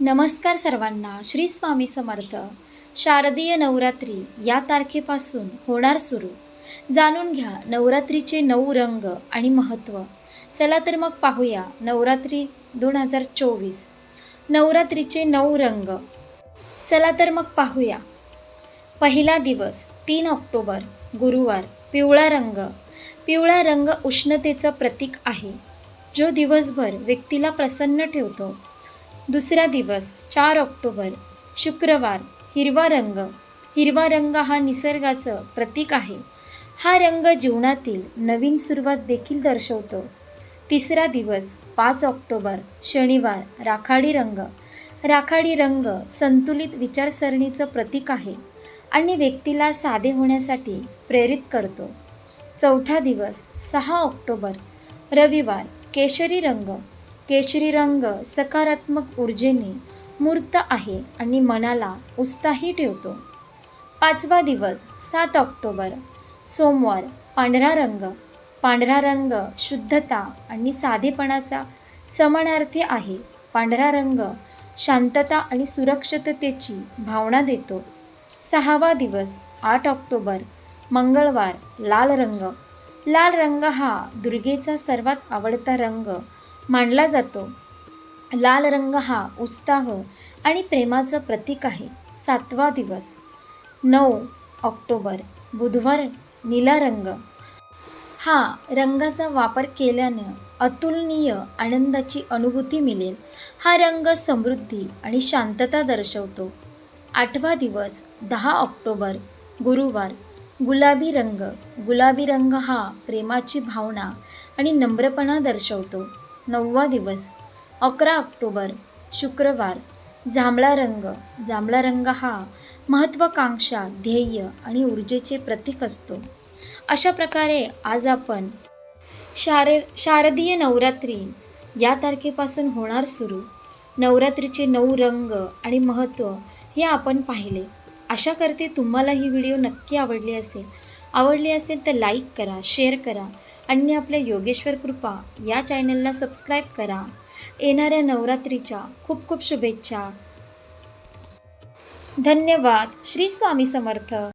नमस्कार सर्वांना श्री स्वामी समर्थ. शारदीय नवरात्री या तारखेपासून होणार सुरू. जाणून घ्या नवरात्रीचे नऊ रंग आणि महत्त्व चला तर मग पाहूया नवरात्री दोन हजार चोवीस. नवरात्रीचे नऊ रंग. चला तर मग पाहूया. पहिला दिवस तीन ऑक्टोबर गुरुवार पिवळा रंग. पिवळा रंग उष्णतेचं प्रतीक आहे. जो दिवसभर व्यक्तीला प्रसन्न ठेवतो. दुसरा दिवस चार ऑक्टोबर शुक्रवार हिरवा रंग. हिरवा रंग हा निसर्गाचं प्रतीक आहे. हा रंग जीवनातील नवीन सुरुवात देखील दर्शवतो. तिसरा दिवस पाच ऑक्टोबर शनिवार राखाडी रंग. राखाडी रंग संतुलित विचारसरणीचं प्रतीक आहे आणि व्यक्तीला साधे होण्यासाठी प्रेरित करतो. चौथा दिवस सहा ऑक्टोबर रविवार केशरी रंग. केशरी रंग सकारात्मक ऊर्जेने मूर्त आहे आणि मनाला उत्साही ठेवतो. पाचवा दिवस सात ऑक्टोबर. सोमवार पांढरा रंग. पांढरा रंग शुद्धता आणि साधेपणाचा समानार्थी आहे. पांढरा रंग शांतता आणि सुरक्षिततेची भावना देतो. सहावा दिवस आठ ऑक्टोबर. मंगळवार लाल रंग. लाल रंग हा दुर्गेचा सर्वात आवडता रंग मानला जातो. लाल रंग हा उत्साह आणि प्रेमाचं प्रतीक आहे. सातवा दिवस. नऊ ऑक्टोबर. बुधवार नीला रंग. हा रंगाचा वापर केल्यानं अतुलनीय आनंदाची अनुभूती मिळेल. हा रंग समृद्धी आणि शांतता दर्शवतो. आठवा दिवस दहा ऑक्टोबर. गुरुवार. गुलाबी रंग. गुलाबी रंग हा प्रेमाची भावना आणि नम्रपणा दर्शवतो. नववा दिवस अकरा ऑक्टोबर शुक्रवार. जांभळा रंग जांभळा रंग हा महत्त्वाकांक्षा ध्येय आणि ऊर्जेचे प्रतीक असतो. अशा प्रकारे आज आपण शार शारदीय नवरात्री या तारखेपासून होणार सुरू. नवरात्रीचे नऊ रंग आणि महत्त्व हे आपण पाहिले. आशा करते तुम्हाला ही व्हिडिओ नक्की आवडली असेल. आवडली असेल तर लाईक करा शेअर करा आणि आपल्या योगेश्वर कृपा या चॅनलला सबस्क्राईब करा. येणाऱ्या नवरात्रीच्या खूप खूप शुभेच्छा. धन्यवाद. श्री स्वामी समर्थ.